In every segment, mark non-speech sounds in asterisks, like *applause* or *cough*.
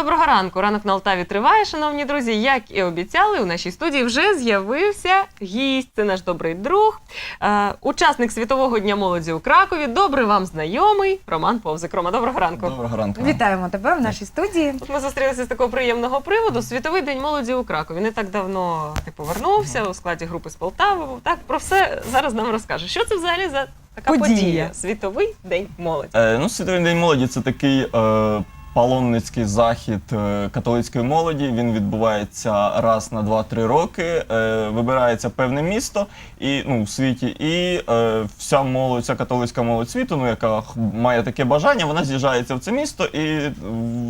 Доброго ранку. Ранок на Алтаві триває, шановні друзі. Як і обіцяли, у нашій студії вже з'явився гість. Це наш добрий друг, е, учасник світового дня молоді у Кракові. Добре вам знайомий Роман Повзик. Рома, доброго ранку. Доброго ранку. Вітаємо тебе в нашій студії. От ми зустрілися з такого приємного приводу. Світовий день молоді у Кракові. Не так давно ти повернувся у складі групи з Полтави. Так про все зараз нам розкажеш. Що це взагалі за така подія? Подія. Світовий день молоді. Е, ну, Світовий день молоді це такий е, паломницький захід е, католицької молоді. Він відбувається раз на 2-3 роки. Е, вибирається певне місто і, ну, в світі, і е, вся молодь, вся католицька молодь світу, ну, яка має таке бажання, вона з'їжджається в це місто і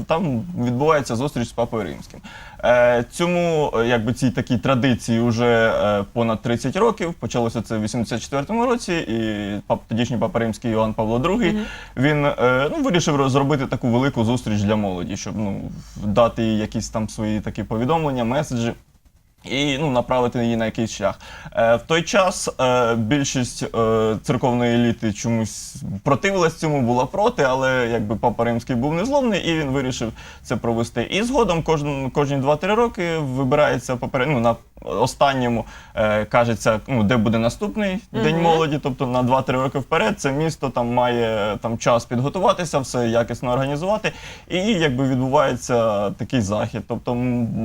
там відбувається зустріч з Папою Римським. Е, цьому, е, якби цій такій традиції вже е, понад 30 років. Почалося це в 84-му році, і пап, тодішній папа римський Іоанн Павло II, він е, ну, вирішив розробити таку велику зустріч для молоді, щоб ну, дати їй якісь там свої такі повідомлення, меседжі. І ну, направити її на якийсь шлях. Е, в той час е, більшість е, церковної еліти чомусь противилась цьому, була проти, але якби папа римський був незломний, і він вирішив це провести. І згодом кожен, кожні 2-3 роки вибирається поперед, ну, на останньому е, кажеться, ну, де буде наступний день Мгм. молоді, тобто на 2-3 роки вперед. Це місто там має там час підготуватися, все якісно організувати. І якби відбувається такий захід. Тобто,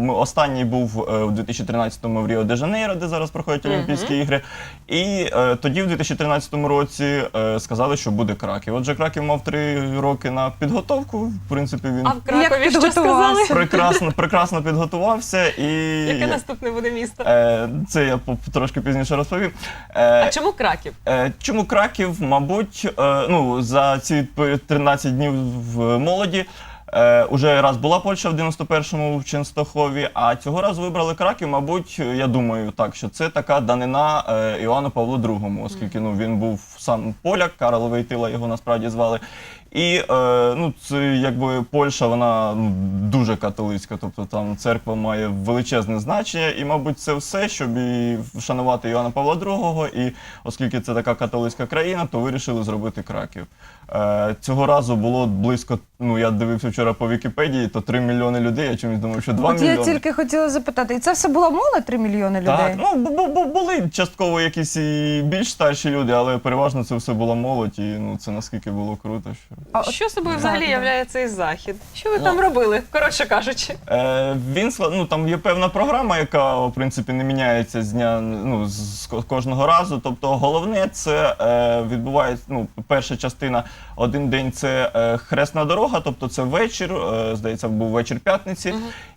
останній був е, у 2013-му в Ріо де Жанейро, де зараз проходять. Олімпійські ігри. І е, тоді, в 2013 році, е, сказали, що буде Краків. Отже, Краків мав три роки на підготовку. В принципі, він А в Кракові що сказали? прекрасно, прекрасно підготувався. І Яке наступне буде місто? Е, це я по- трошки пізніше розповім. А Е, чому Краків? Е, Чому Краків, мабуть, е, ну за ці п- 13 днів в молоді. Е, уже раз була Польща в 91-му в Ченстохові, а цього разу вибрали Краків, мабуть, я думаю, так, що це така данина е, Іоанну Павлу II, оскільки ну, він був сам поляк, Карл Войтила його насправді звали. І е, ну, це якби Польща, вона ну, дуже католицька, тобто там церква має величезне значення, і, мабуть, це все, щоб і вшанувати Іоанна Павла II, і оскільки це така католицька країна, то вирішили зробити Краків. Е, цього разу було близько, ну я дивився вчора по Вікіпедії, то 3 мільйони людей. Я чомусь думав, що 2 От мільйони. я тільки хотіла запитати, і це все була молодь 3 мільйони людей? Так, ну бу- бу- бу- були частково якісь і більш старші люди, але переважно це все була молодь, і ну це наскільки було круто. Що... А от- Що собою взагалі так. являє цей захід? Що ви Ну. там робили? Коротше кажучи, Е, він скла- ну, там є певна програма, яка в принципі не міняється з дня ну, з з ко- кожного разу. Тобто, головне це е, відбувається. Ну, перша частина, один день це е, хресна дорога, тобто це вечір. Е, здається, був вечір п'ятниці.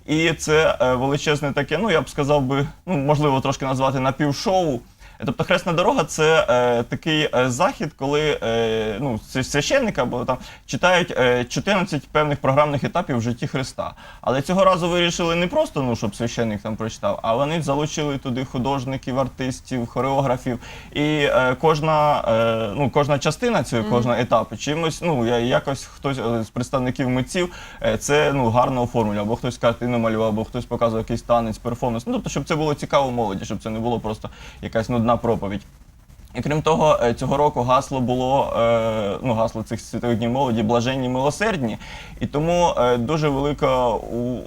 І це е, величезне таке, ну я б сказав би, ну можливо, трошки назвати напівшоу. Тобто хресна дорога це е, такий е, захід, коли е, ну, це священники або там читають е, 14 певних програмних етапів в житті Христа. Але цього разу вирішили не просто, ну, щоб священник там прочитав, а вони залучили туди художників, артистів, хореографів. І е, кожна, е, ну, кожна частина цього, кожного етапу чимось, ну, я- якось хтось е, з представників митців е, це ну, гарно оформлює, або хтось картину малював, або хтось показував якийсь танець, перформанс. Ну, тобто, щоб це було цікаво молоді, щоб це не було просто якась нудна проповідь. І крім того, е, цього року гасло було е, ну, гасло цих світових днів молоді блаженні милосердні. І тому е, дуже велика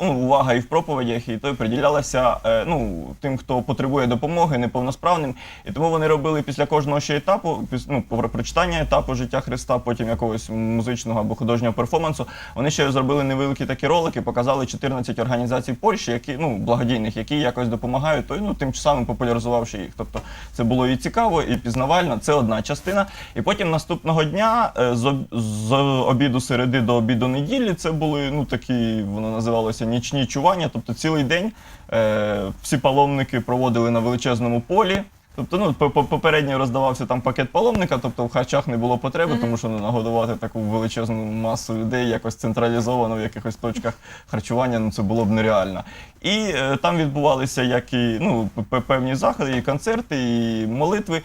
ну, увага і в проповідях, і то приділялася ну, тим, хто потребує допомоги, неповносправним. І тому вони робили після кожного ще етапу, ну, прочитання етапу життя Христа, потім якогось музичного або художнього перформансу. Вони ще зробили невеликі такі ролики, показали 14 організацій Польщі, які ну благодійних, які якось допомагають, то ну тим самим популяризувавши їх. Тобто це було і цікаво, і пізнавально. Це одна частина. І потім наступного дня е, з, обіду середи до обіду неділі це були ну такі, воно називалося нічні чування. Тобто цілий день е, всі паломники проводили на величезному полі. Тобто, ну, по- по- попередньо роздавався там пакет паломника, тобто в харчах не було потреби, тому що ну, нагодувати таку величезну масу людей якось централізовано в якихось точках харчування, ну це було б нереально. І е, там відбувалися як і ну, певні заходи, і концерти, і молитви.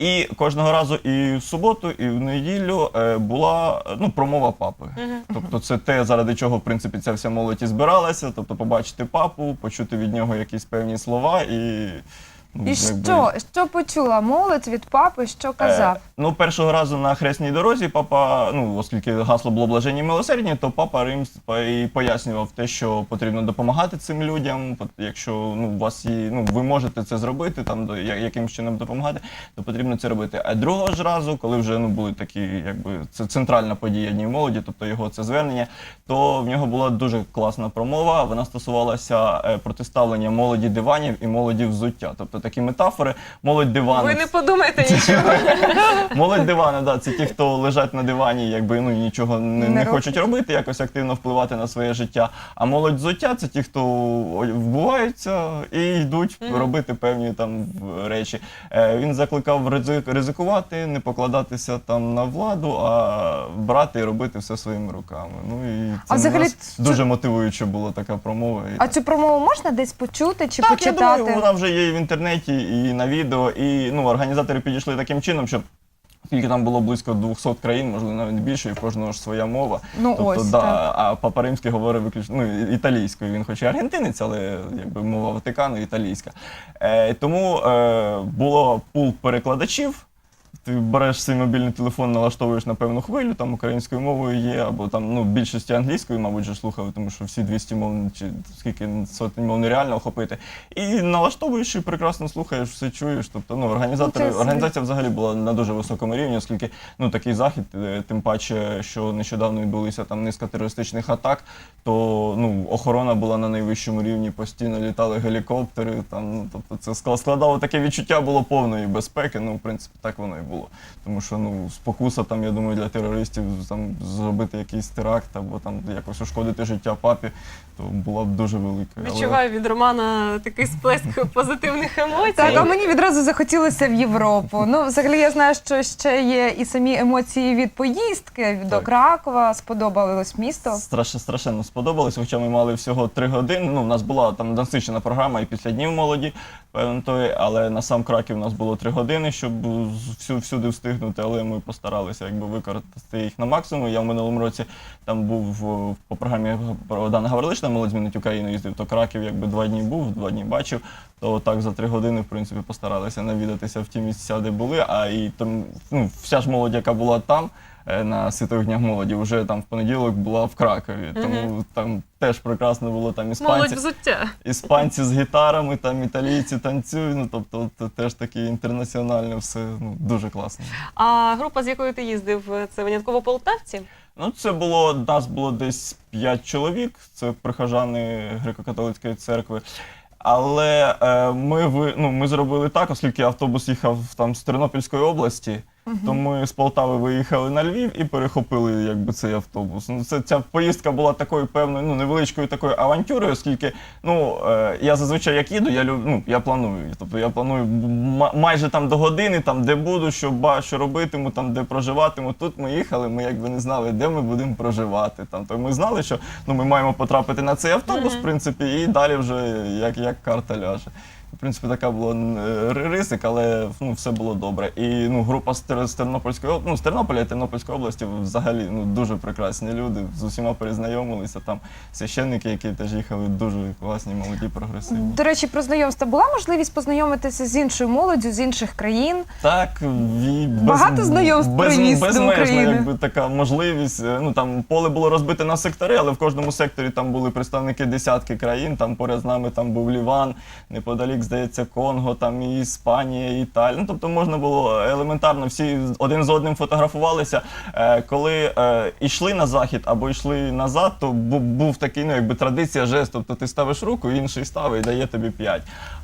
І кожного разу і в суботу, і в неділю е, була е, ну, промова папи. Тобто це те, заради чого в принципі ця вся молодь і збиралася, тобто побачити папу, почути від нього якісь певні слова і Ну, І якби- що, що почула молодь від папи, що казав? Ну, першого разу на хресній дорозі папа, ну, оскільки гасло було блаженні милосердні, то папа Рим і пояснював те, що потрібно допомагати цим людям. Якщо ну, у вас є, ну, ви можете це зробити, там до- я- якимось чином допомагати, то потрібно це робити. А другого ж разу, коли вже ну, були такі, якби це центральна подія Дні молоді, тобто його це звернення, то в нього була дуже класна промова. Вона стосувалася е, протиставлення молоді диванів і молоді взуття. Тобто такі метафори, молодь диванів. Ви не подумайте нічого. *laughs* Молодь дивана, да, це ті, хто лежать на дивані, якби ну нічого не, Не не роблять. хочуть робити, якось активно впливати на своє життя. А молодь взуття це ті, хто вбуваються і йдуть робити певні там речі. Е, він закликав ризик- ризикувати, не покладатися там на владу, а брати і робити все своїми руками. Ну і це А взагалі нас це- дуже мотивуюча була така промова. І А цю промову можна десь почути чи так, почитати? я думаю, вона вже є і в інтернеті, і на відео. І ну, організатори підійшли таким чином, щоб Оскільки там було близько 200 країн, можливо, навіть більше, і в кожного ж своя мова. Ну тобто, ось да, так. а Папа Римський говорив виключно ну, італійською. Він хоч і аргентинець, але якби мова Ватикану італійська. Е, тому е, було пул перекладачів. Ти береш свій мобільний телефон, налаштовуєш на певну хвилю, там українською мовою є, або там ну, більшості англійською, мабуть, же слухали, тому що всі 200 мов чи скільки сотень мов нереально охопити. І налаштовуєш і прекрасно слухаєш, все чуєш. Тобто, ну, організатори, організація взагалі була на дуже високому рівні, оскільки ну, такий захід, е, тим паче, що нещодавно відбулися там низка терористичних атак, то ну, охорона була на найвищому рівні, постійно літали гелікоптери. Там, ну, тобто це склад- складало таке відчуття було повної безпеки. Ну, в принципі, так воно і було. Тому що ну, спокуса, там, я думаю, для терористів там, зробити якийсь теракт або там якось ушкодити життя папі, то була б дуже велика. Але- Відчуваю від Романа такий сплеск *laughs* позитивних емоцій. Так, а мені відразу захотілося в Європу. Ну, взагалі, я знаю, що ще є і самі емоції від поїздки до Так. Кракова. Сподобалось місто. Страш, страшенно сподобалось, хоча ми мали всього три години. Ну, у нас була там насичена програма і після днів молоді, певно, той, але на сам Краків у нас було три години, щоб всю, всюди встигнути, але ми постаралися якби використати їх на максимум. Я в минулому році там був е, по програмі Богдана Гаврилишина «Молодь змінить Україну їздив, то Краків якби два дні був, два дні бачив. То так за три години, в принципі, постаралися навідатися в ті місця, де були. А і там ну, вся ж молодь, яка була там на світових днях молоді, вже там в понеділок була в Кракові. Тому там теж прекрасно було там Молодь іспанці, взуття. іспанці з гітарами, там італійці танцюють. Ну тобто це теж таке інтернаціональне, все ну дуже класно. А група, з якою ти їздив, це винятково полтавці? Ну, це було нас було десь 5 чоловік, це прихожани греко-католицької церкви. Але е, ми, ви, ну, ми зробили так, оскільки автобус їхав там з Тернопільської області, то ми з Полтави виїхали на Львів і перехопили якби, цей автобус. Ну, це, ця поїздка була такою певною, ну, невеличкою такою авантюрою, оскільки ну, е, я зазвичай як їду, я, люб- ну, я планую. Тобто я планую майже там до години, там, де буду, що, ба, що робитиму, там, де проживатиму. Тут ми їхали, ми якби не знали, де ми будемо проживати. Там. То ми знали, що ну, ми маємо потрапити на цей автобус, в принципі, і далі вже як, як карта ляже. Принципі, така була е, ризик, але ну, все було добре. І ну, група з, Тер- з Тернопільської об- ну, з Тернополя і Тернопільської області взагалі ну, дуже прекрасні люди. З усіма перезнайомилися. Там священники, які теж їхали, дуже класні, молоді, прогресивні. До речі, про знайомство була можливість познайомитися з іншою молоддю, з інших країн. Так, і без, Багато знайомств без, привіз до безмежна, України. якби така можливість. Е, Ну там поле було розбите на сектори, але в кожному секторі там були представники десятки країн. Там поряд з нами там був Ліван, неподалік, здається, Конго, там і Іспанія, і Італія. Ну тобто можна було елементарно всі один з одним фотографувалися. Е, коли е, йшли на захід або йшли назад, то бу- був такий, ну якби традиція жест. Тобто ти ставиш руку, інший ставить і дає тобі п'ять.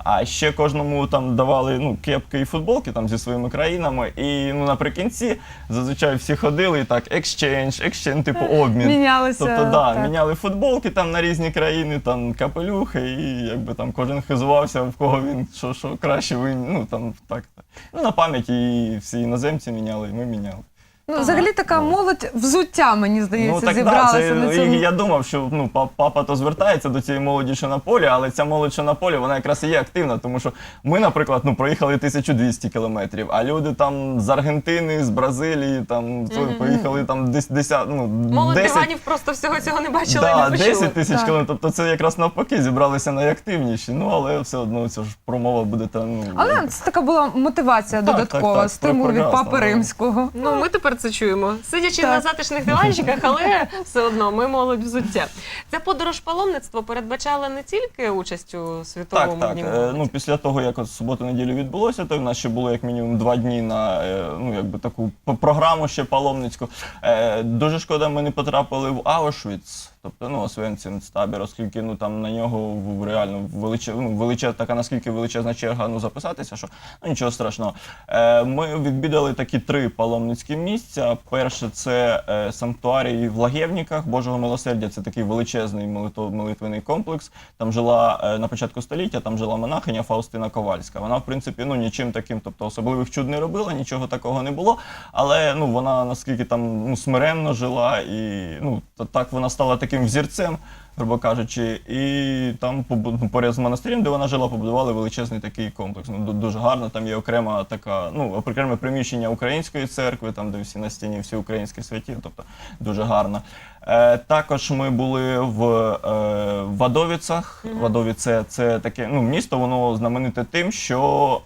А ще кожному там давали ну, кепки і футболки там зі своїми країнами. І ну наприкінці зазвичай всі ходили і так екшчендж, екшчендж, типу обмін. Мінялися. Тобто, да, так. міняли футболки там на різні країни, там капелюхи, і якби там кожен хизувався, в кого він що, що краще він, ну там так. Ну на пам'ять і всі іноземці міняли, і ми міняли. Ну, взагалі така молодь взуття, мені здається, Ну так да, зібралася це, на і цьому. я думав, що ну па- папа то звертається до цієї молоді, що на полі, але ця молодь, що на полі, вона якраз і є активна, тому що ми, наприклад, ну проїхали 1200 кілометрів, а люди там з Аргентини, з Бразилії, там то поїхали там десь 10, ну Молодь 10, диганів просто всього цього не бачила да, і не почула. 10 тисяч Так. кілометрів. Тобто це якраз навпаки зібралися найактивніші. Ну але все одно ця ж промова буде там. Ну, Але це така була мотивація Так, додаткова, так, так, стимул від прекрасно, папи да. римського. Ну, ми тепер це чуємо. Сидячи Так. на затишних диванчиках, але все одно ми молодь взуття. Ця подорож паломництво передбачала не тільки участь у світовому Так, так. дні Е. Ну, після того, як от суботу-неділю відбулося, то в нас ще було як мінімум два дні на е, ну, якби таку програму ще паломницьку. Е, Дуже шкода, ми не потрапили в Аушвіц, тобто ну, Освенцим табір, оскільки ну, там на нього реально величе, ну, величе, така наскільки величезна черга ну, записатися, що ну, нічого страшного. Е, Ми відвідали такі три паломницькі місця. Перше це е, санктуарій в Лагєвніках Божого милосердя. Це такий величезний молитвений комплекс. Там жила е, на початку століття, там жила монахиня Фаустина Ковальська. Вона, в принципі, ну нічим таким, тобто особливих чуд не робила, нічого такого не було. Але ну вона наскільки там ну, смиренно жила, і ну так вона стала таким взірцем, грубо кажучи. І там ну, поряд з монастирем, де вона жила, побудували величезний такий комплекс. Ну дуже гарно. Там є окрема така, ну окреме приміщення української церкви, там де всі на стіні, всі українські святі, тобто дуже гарно. Е, також ми були в е, Вадовіцах. Вадовіце це таке ну, місто, воно знамените тим, що.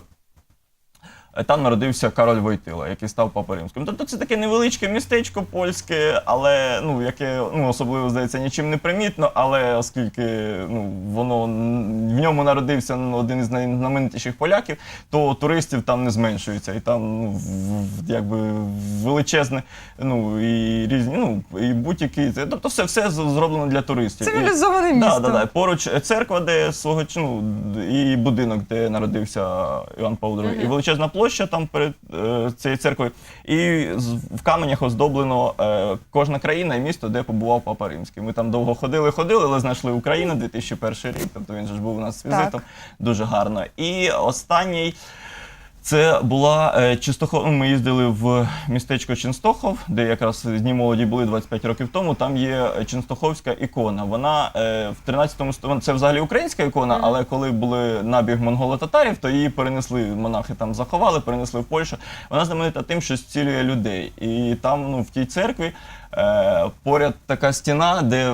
Е, там народився Кароль Войтила, який став папою римським. Тобто це таке невеличке містечко польське, але ну яке ну особливо здається нічим не примітно. Але оскільки ну воно в ньому народився ну, один із найзнаменитіших поляків, то туристів там не зменшується, і там ну, якби величезне, ну і різні, ну і будь-які тобто все, все зроблено для туристів. І- Цивілізоване місто. Да, да, да. Поруч церква, де свого ну, і будинок, де народився Іван Павло II. І величезна площа там перед е, цією церквою. І з- в каменях оздоблено е, кожна країна і місто, де побував Папа Римський. Ми там довго ходили, ходили, але знайшли Україну 2001 рік. Тобто він же ж був у нас з візитом. Так. Дуже гарно. І останній. Це була е, Чистохов. Ну, ми їздили в містечко Ченстохов, де якраз дні молоді були 25 років тому. Там є Ченстоховська ікона. Вона е, в 13 столітті, це взагалі українська ікона, але коли були набіг монголо-татарів, то її перенесли, монахи там заховали, перенесли в Польщу. Вона знаменита тим, що зцілює людей. І там, ну, в тій церкві, е, поряд така стіна, де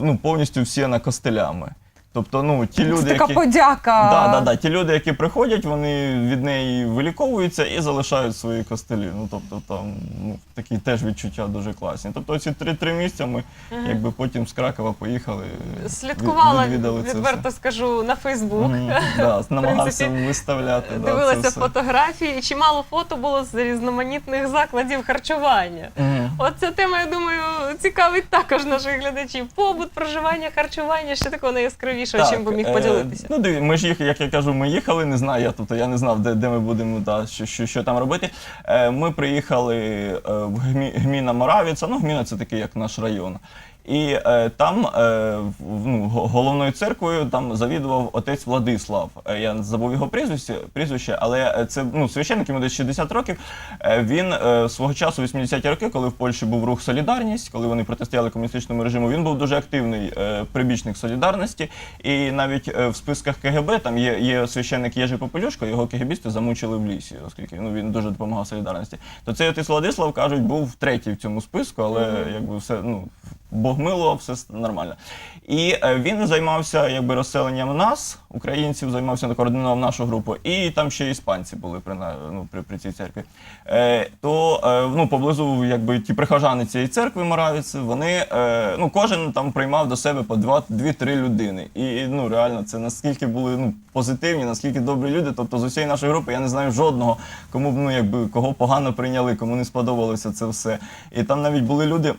ну, повністю всіяна костелями. Тобто, ну, ті Це люди, така які... подяка. Да, да, да. Ті люди, які приходять, вони від неї виліковуються і залишають свої костелі. Ну тобто там ну, такі теж відчуття дуже класні. Тобто ці три три місця ми якби потім з Кракова поїхали. від- Слідкувала, відвідали це відверто скажу, на Фейсбук. Мгм, да, *laughs* намагався принципі, виставляти. да, це Дивилася все. фотографії, чимало фото було з різноманітних закладів харчування. Мгм. От ця тема, я думаю, цікавить також наших глядачів. Побут, проживання, харчування, що такого найяскравішого, чим би міг е, поділитися. Ну, диві, ми ж їх, як я кажу, ми їхали, не знаю, я тобто я не знав, де, де ми будемо, та що, що, що там робити. Е, ми приїхали е, в Гмі, Гміна Моравіця, ну Гміна це такий як наш район. І е, там е, в- ну, го- головною церквою там завідував отець Владислав. Е, я забув його прізвище, прізвище, але е, це ну, священник, йому десь 60 років. Е, він е, свого часу, 80-ті роки, коли в Польщі був рух Солідарність, коли вони протистояли комуністичному режиму, він був дуже активний е, прибічник солідарності. І навіть е, в списках КГБ там є, є священник Єжи Попелюшко, його КГБісти замучили в лісі, оскільки ну, він дуже допомагав солідарності. То цей отець Владислав, кажуть, був третій в цьому списку, але якби все, ну, Бог милував, все нормально. І е, він займався якби розселенням нас, українців, займався координував нашу групу, і там ще іспанці були при, ну, при, при цій церкві. Е, то е, ну, поблизу якби, ті прихожани цієї церкви Моравіці, вони е, ну, кожен там приймав до себе по два- дві-три людини. І ну, реально, це наскільки були ну, позитивні, наскільки добрі люди. Тобто з усієї нашої групи я не знаю жодного, кому б ну, якби, кого погано прийняли, кому не сподобалося це все. І там навіть були люди.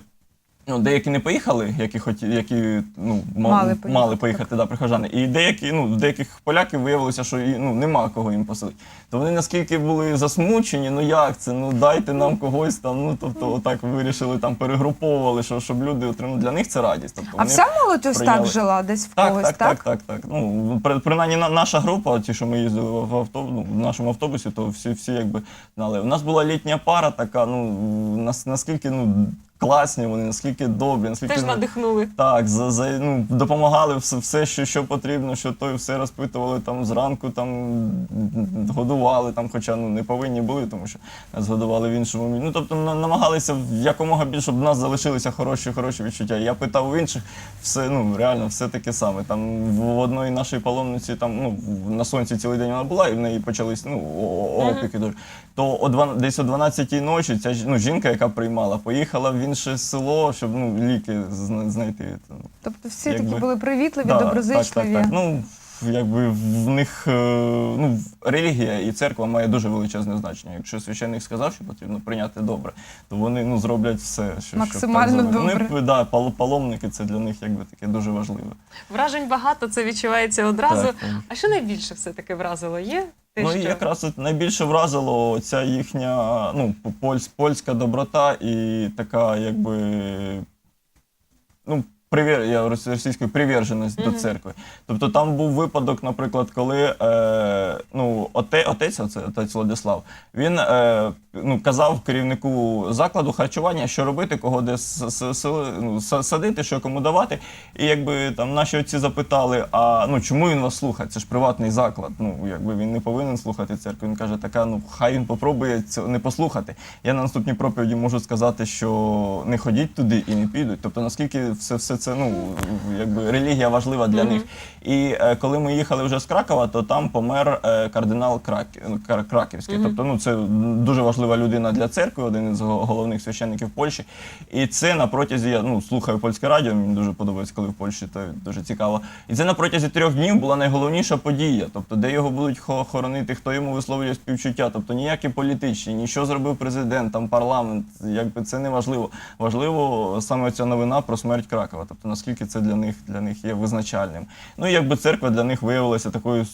Ну, деякі не поїхали, які хоті, які ну, ма- Мали мали поїхати, поїхати, да, прихожани. І деякі, ну, в деяких поляків виявилося, що і, ну, нема кого їм поселити. То вони наскільки були засмучені, ну як це? Ну дайте нам когось там. Ну тобто, отак вирішили там перегруповували, що щоб люди отримали. Для них це радість. Тобто, А вся молодь ось так жила десь в так, когось, так, так, так, так. Ну, при, принаймні на- наша група, ті, що ми їздили в, авто, ну, в нашому автобусі, то всі, всі якби знали. У нас була літня пара така, ну нас, наскільки ну, класні вони, наскільки добрі, наскільки Теж ну, надихнули. так, за, за, ну, допомагали все, все що, що потрібно, що той все розпитували там зранку, там годували, там, хоча ну, не повинні були, тому що нас годували в іншому місці. Ну, тобто на- намагалися якомога більше, щоб в нас залишилися хороші, хороші відчуття. Я питав у інших, все, ну, реально, все таке саме. Там в одної нашої паломниці, там, ну, в- на сонці цілий день вона була, і в неї почались ну, о- о- опіки дуже. То о два- десь о 12-й ночі ця ж- ну, жінка, яка приймала, поїхала в інше село, щоб ну, ліки зна- знайти. Там, Тобто всі Якби- такі були привітливі, Да, доброзичливі. Так, так, так. Ну, якби в них е, ну, релігія і церква має дуже величезне значення. Якщо священник сказав, що потрібно прийняти добре, то вони ну, зроблять все, що щоб Максимально так зробити. добре. Вони, да, пал- паломники це для них якби таке дуже важливе. Вражень багато, це відчувається одразу. Так, так. А що найбільше все-таки вразило? Є? Ну і якраз от найбільше вразило ця їхня ну, польсь, польська доброта і така, якби. Ну, привір, я російською приверженість до церкви. Тобто там був випадок, наприклад, коли е, ну, оте, отець, оце, отець Владислав, він е, ну, казав керівнику закладу харчування, що робити, кого де с- с- ну, са- садити, що кому давати. І якби там наші отці запитали, а ну чому він вас слухає? Це ж приватний заклад. Ну якби він не повинен слухати церкву. Він каже, така, ну хай він попробує цього не послухати. Я на наступній проповіді можу сказати, що не ходіть туди і не підуть. Тобто наскільки все, все це ну якби релігія важлива для них. І е, коли ми їхали вже з Кракова, то там помер е, кардинал Крак... Кра- Краківський. Тобто, ну це дуже важлива людина для церкви, один із головних священників Польщі. І це на протязі я ну слухаю польське радіо. Мені дуже подобається, коли в Польщі, то дуже цікаво. І це на протязі трьох днів була найголовніша подія. Тобто, де його будуть хоронити, хто йому висловлює співчуття. Тобто ніякі політичні, ні що зробив президент, там парламент. Якби це не важливо. Важливо саме ця новина про смерть Кракова. Тобто наскільки це для них для них є визначальним. Ну і якби церква для них виявилася такою.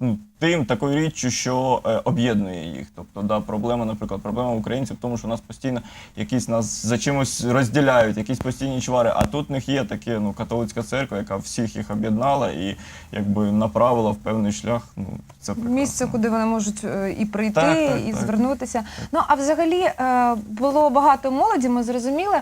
Ну, тим такою річчю, що е, об'єднує їх. Тобто, да, проблема, наприклад, проблема українців в тому, що нас постійно якісь нас за чимось розділяють, якісь постійні чвари. А тут в них є таке ну, католицька церква, яка всіх їх об'єднала і якби направила в певний шлях. Ну, це прекрасно. Місце, куди вони можуть е, і прийти, Так, так, і так. звернутися. Ну а взагалі е, було багато молоді, ми зрозуміли.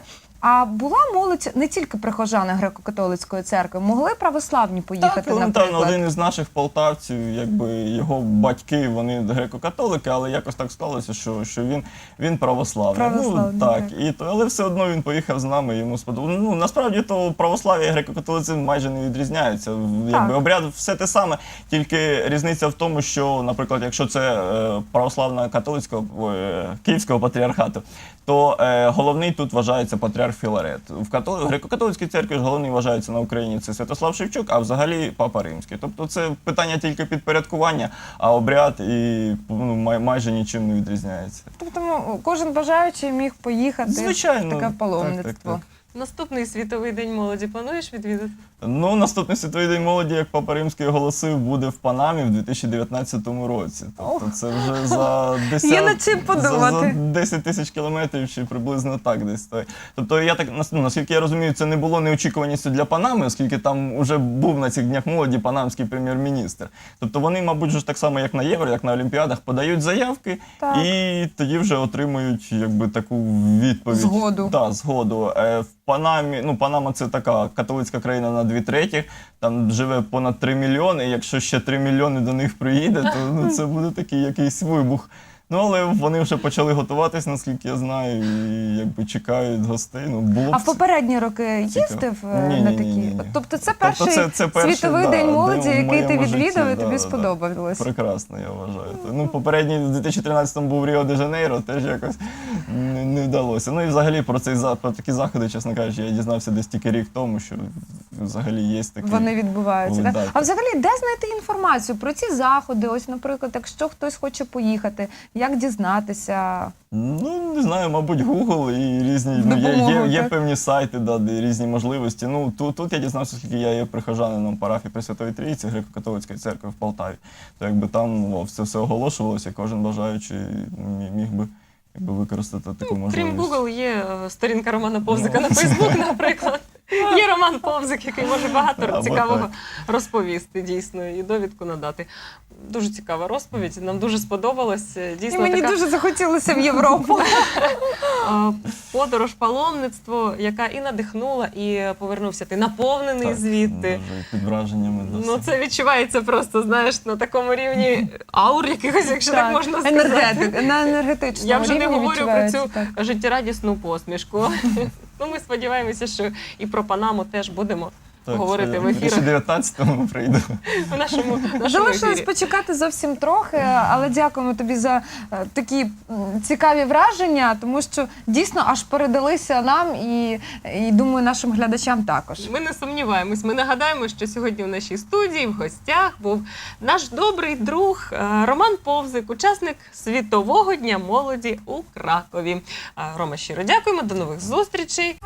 А була молодь не тільки прихожани греко-католицької церкви, могли православні поїхати, так, елементарно, наприклад. один із наших полтавців, якби його батьки, вони греко-католики, але якось так склалося, що, що він, він православний. Православний, ну, так, так. І то, але все одно він поїхав з нами, йому сподобалося. Ну, насправді то православ'я і греко-католицизм майже не відрізняються. Якби обряд все те саме, тільки різниця в тому, що, наприклад, якщо це е, православна католицького е, київського патріархату, то е, головний тут вважається патріарх Філарет. В катол... греко-католицькій церкві ж головний вважається на Україні це Святослав Шевчук, а взагалі Папа Римський. Тобто це питання тільки підпорядкування, а обряд і ну, май- майже нічим не відрізняється. Тобто ну, кожен бажаючий міг поїхати Звичайно, в таке так, паломництво. так, так. Наступний світовий день молоді плануєш відвідати? Ну, наступний світовий день молоді, як Папа Римський оголосив, буде в Панамі в 2019 році. Тобто це вже за *laughs* 10, Є над чим за, за 10 тисяч кілометрів чи приблизно так десь. То- Тобто, я так ну, наскільки я розумію, це не було неочікуваністю для Панами, оскільки там вже був на цих днях молоді панамський прем'єр-міністр. Тобто вони, мабуть, ж так само, як на Євро, як на Олімпіадах, подають заявки Так. і тоді вже отримують якби таку відповідь. Згоду. Так, згоду. Панамі, ну Панама це така католицька країна на дві третіх. Там живе понад 3 мільйони. Якщо ще 3 мільйони до них приїде, то ну, це буде такий якийсь вибух. Ну, але вони вже почали готуватись, наскільки я знаю, і якби чекають гостей. Ну, було А в попередні роки їздив е, Ні, на ні, такі? ні, ні, ні. Тобто це Тобто перший це- це перший, світовий да, день день молоді, в який ти моєму відвідав, житті, і да, тобі да, да. сподобалось. Прекрасно, я вважаю. Ну, попередній в 2013 був Ріо де Жанейро, теж якось не, не вдалося. Ну і взагалі про цей за- про такі заходи, чесно кажучи, я дізнався десь тільки рік тому, що взагалі є такі. Вони відбуваються. Так. А взагалі, де знайти інформацію про ці заходи? Ось, наприклад, якщо хтось хоче поїхати, Як дізнатися? Ну, не знаю, мабуть, Google і різні ну, є, є, є певні сайти, да, де різні можливості. Ну, тут, тут я дізнався, оскільки я є прихожанином парафії Пресвятої Трійці греко-католицької церкви в Полтаві. То якби там о, все, все оголошувалося, кожен бажаючий міг би якби, використати таку можливість. Крім Google, є е, сторінка Романа Повзика Ну. на Фейсбук, *laughs* наприклад. Є Роман Повзик, який може багато цікавого розповісти, дійсно, і довідку надати. Дуже цікава розповідь. Нам дуже сподобалось. Е, І мені така дуже захотілося в Європу. *laughs* подорож, паломництво, яка і надихнула, і повернувся ти наповнений Так, звідти. Дуже під враженнями. Ну, це відчувається просто, знаєш, на такому рівні аур якихось, якщо так, можна сказати. Енергетик, на енергетичному Я вже не говорю про цю так. життєрадісну посмішку. Ну, ми сподіваємося, що і про Панаму теж будемо говорити в в ефірах 2019-му прийду. в нашому, в нашому Залишилось ефірі. почекати зовсім трохи, але дякуємо тобі за е, такі м, цікаві враження, тому що дійсно аж передалися нам і, і думаю, нашим глядачам також. Ми не сумніваємось. Ми нагадаємо, що сьогодні в нашій студії в гостях був наш добрий друг е, Роман Повзик, учасник світового дня молоді у Кракові. Е, Рома, щиро дякуємо. До нових зустрічей.